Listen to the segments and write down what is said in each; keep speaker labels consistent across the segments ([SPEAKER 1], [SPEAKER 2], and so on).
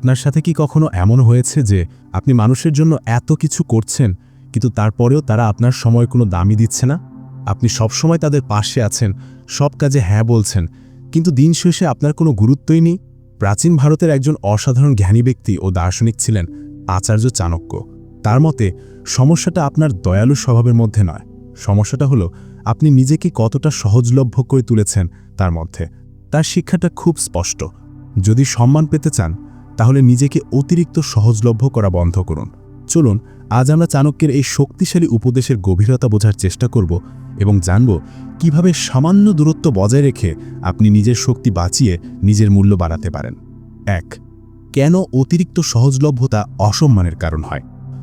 [SPEAKER 1] আপনার সাথে কি কখনো এমন হয়েছে যে আপনি মানুষের জন্য এত কিছু করছেন, কিন্তু তারপরেও তারা আপনার সময় কোনো দামই দিচ্ছে না? আপনি সবসময় তাদের পাশে আছেন, সব কাজে হ্যাঁ বলছেন, কিন্তু দিন শেষে আপনার কোনো গুরুত্বই নেই? প্রাচীন ভারতের একজন অসাধারণ জ্ঞানী ব্যক্তি ও দার্শনিক ছিলেন আচার্য চাণক্য। তার মতে, সমস্যাটা আপনার দয়ালু স্বভাবের মধ্যে নয়। সমস্যাটা হলো, আপনি নিজেকে কতটা সহজলভ্য করে তুলেছেন তার মধ্যে। তার শিক্ষাটা খুব স্পষ্ট। যদি সম্মান পেতে চান তাহলে নিজেকে অতিরিক্ত সহজলভ্য করা বন্ধ করুন। চলুন, আজ আমরা চাণক্যের এই শক্তিশালী উপদেশের গভীরতা বোঝার চেষ্টা করব এবং জানব কীভাবে সামান্য দূরত্ব বজায় রেখে আপনি নিজের শক্তি বাঁচিয়ে নিজের মূল্য বাড়াতে পারেন। এক, কেন অতিরিক্ত সহজলভ্যতা অসম্মানের কারণ হয়?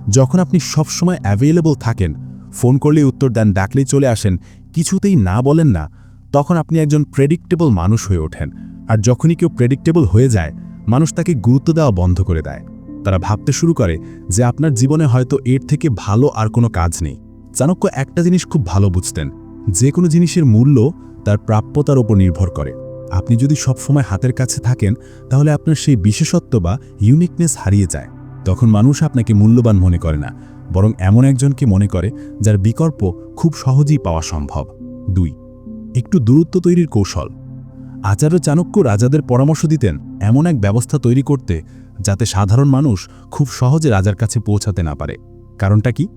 [SPEAKER 1] যখন আপনি সবসময় অ্যাভেলেবল থাকেন, ফোন করলেই উত্তর দেন, ডাকলেই চলে আসেন, কিছুতেই না বলেন না, তখন আপনি একজন প্রেডিক্টেবল মানুষ হয়ে ওঠেন। আর যখনই কেউ প্রেডিক্টেবল হয়ে যায় মানুষ তাকে গুরুত্ব দেওয়া বন্ধ করে দেয়। তারা ভাবতে শুরু করে যে আপনার জীবনে হয়তো এর থেকে ভালো আর কোনো কাজ নেই। চাণক্য একটা জিনিস খুব ভালো বুঝতেন, যে কোনো জিনিসের মূল্য তার প্রাপ্যতার ওপর নির্ভর করে। আপনি যদি সবসময় হাতের কাছে থাকেন, তাহলে আপনার সেই বিশেষত্ব বা ইউনিকনেস হারিয়ে যায়। তখন মানুষ আপনাকে মূল্যবান মনে করে না, বরং এমন একজনকে মনে করে যার বিকল্প খুব সহজেই পাওয়া সম্ভব। দুই, একটু দূরত্ব তৈরির কৌশল। আচার্য চাণক্য রাজাদের পরামর্শ দিতেন এমন এক ব্যবস্থা তৈরি করতে যাতে সাধারণ মানুষ খুব সহজে রাজার কাছে পৌঁছাতে না পারে। কারণটা কি?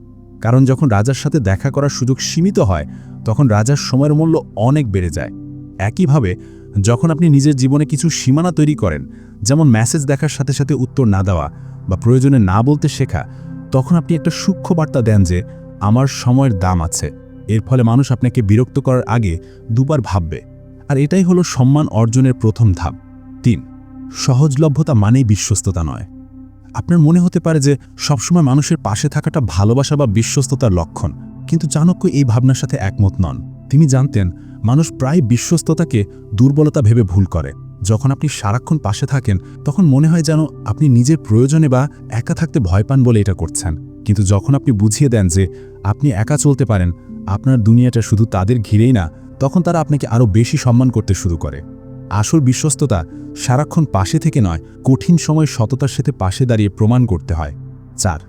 [SPEAKER 1] কারণ যখন রাজার সাথে দেখা করার সুযোগ সীমিত হয়, তখন রাজার সময়ের মূল্য অনেক বেড়ে যায়। একইভাবে, যখন আপনি নিজের জীবনে কিছু সীমানা তৈরি করেন, যেমন মেসেজ দেখার সাথে সাথে উত্তর না দেওয়া বা প্রয়োজনে না বলতে শেখা, তখন আপনি একটা সূক্ষ্ম বার্তা দেন যে, আমার সময়ের দাম আছে। এর ফলে মানুষ আপনাকে বিরক্ত করার আগে দুবার ভাববে। আর এটাই হলো সম্মান অর্জনের প্রথম ধাপ। তিন, সহজলভ্যতা মানেই বিশ্বস্ততা নয়। আপনার মনে হতে পারে যে সবসময় মানুষের পাশে থাকাটা ভালোবাসা বা বিশ্বস্ততার লক্ষণ, কিন্তু চাণক্য এই ভাবনার সাথে একমত নন। তিনি জানতেন, মানুষ প্রায় বিশ্বস্ততাকে দুর্বলতা ভেবে ভুল করে। যখন আপনি সারাক্ষণ পাশে থাকেন, তখন মনে হয় যেন আপনি নিজের প্রয়োজনে বা একা থাকতে ভয় পান বলে এটা করছেন। কিন্তু যখন আপনি বুঝিয়ে দেন যে আপনি একা চলতে পারেন, আপনার দুনিয়াটা শুধু তাদের ঘিরেই না তখন তারা আপনাকে আরও বেশি সম্মান করতে শুরু করে। আসল বিশ্বস্ততা সারাক্ষণ পাশে থেকে নয়, কঠিন সময় সততার সাথে পাশে দাঁড়িয়ে প্রমাণ করতে হয়। চার,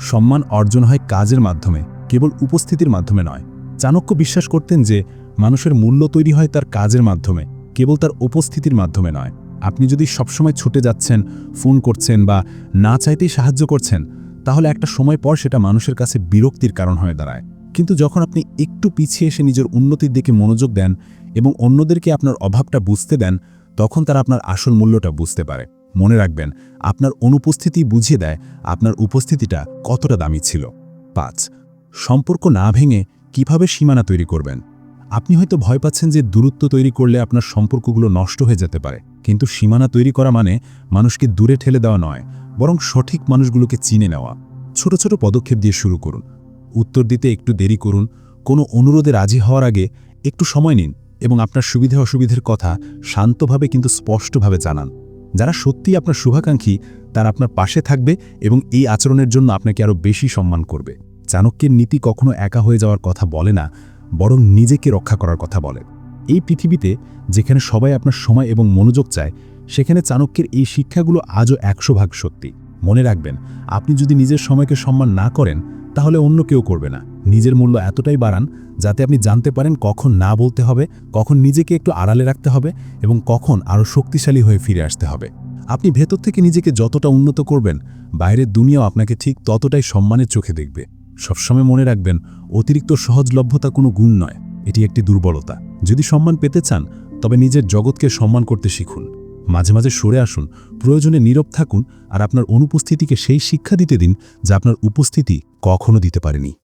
[SPEAKER 1] সম্মান অর্জন হয় কাজের মাধ্যমে, কেবল উপস্থিতির মাধ্যমে নয়। চাণক্য বিশ্বাস করতেন যে মানুষের মূল্য তৈরি হয় তার কাজের মাধ্যমে, কেবল তার উপস্থিতির মাধ্যমে নয়। আপনি যদি সবসময় ছুটে যাচ্ছেন, ফোন করছেন বা না চাইতেই সাহায্য করছেন, তাহলে একটা সময় পর সেটা মানুষের কাছে বিরক্তির কারণ হয়ে দাঁড়ায়। কিন্তু যখন আপনি একটু পিছিয়ে এসে নিজের উন্নতির দিকে মনোযোগ দেন এবং অন্যদেরকে আপনার অভাবটা বুঝতে দেন, তখন তারা আপনার আসল মূল্যটা বুঝতে পারে। মনে রাখবেন, আপনার অনুপস্থিতি বুঝিয়ে দেয় আপনার উপস্থিতিটা কতটা দামি ছিল। পাঁচ, সম্পর্ক না ভেঙে কীভাবে সীমানা তৈরি করবেন? আপনি হয়তো ভয় পাচ্ছেন যে দূরত্ব তৈরি করলে আপনার সম্পর্কগুলো নষ্ট হয়ে যেতে পারে। কিন্তু সীমানা তৈরি করা মানে মানুষকে দূরে ঠেলে দেওয়া নয়, বরং সঠিক মানুষগুলোকে চিনে নেওয়া। ছোট ছোট পদক্ষেপ দিয়ে শুরু করুন। উত্তর দিতে একটু দেরি করুন। কোনো অনুরোধে রাজি হওয়ার আগে একটু সময় নিন এবং আপনার সুবিধা অসুবিধের কথা শান্তভাবে কিন্তু স্পষ্টভাবে জানান। যারা সত্যিই আপনার শুভাকাঙ্ক্ষী, তারা আপনার পাশে থাকবে এবং এই আচরণের জন্য আপনাকে আরও বেশি সম্মান করবে। চাণক্যের নীতি কখনো একা হয়ে যাওয়ার কথা বলে না, বরং নিজেকে রক্ষা করার কথা বলে। এই পৃথিবীতে যেখানে সবাই আপনার সময় এবং মনোযোগ চায়, সেখানে চাণক্যের এই শিক্ষাগুলো আজও একশো ভাগ সত্যি। মনে রাখবেন, আপনি যদি নিজের সময়কে সম্মান না করেন, তাহলে অন্য কেউ করবে না। নিজের মূল্য এতটাই বাড়ান যাতে আপনি জানতে পারেন কখন না বলতে হবে, কখন নিজেকে একটু আড়ালে রাখতে হবে এবং কখন আরও শক্তিশালী হয়ে ফিরে আসতে হবে। আপনি ভেতর থেকে নিজেকে যতটা উন্নত করবেন, বাইরের দুনিয়াও আপনাকে ঠিক ততটাই সম্মানের চোখে দেখবে। সবসময় মনে রাখবেন, অতিরিক্ত সহজলভ্যতা কোনো গুণ নয়, এটি একটি দুর্বলতা। যদি সম্মান পেতে চান, তবে নিজের জগৎকে সম্মান করতে শিখুন। মাঝে মাঝে সরে আসুন, প্রয়োজনে নীরব থাকুন আর আপনার অনুপস্থিতিকে সেই শিক্ষা দিতে দিন যা আপনার উপস্থিতি কখনো দিতে পারেনি।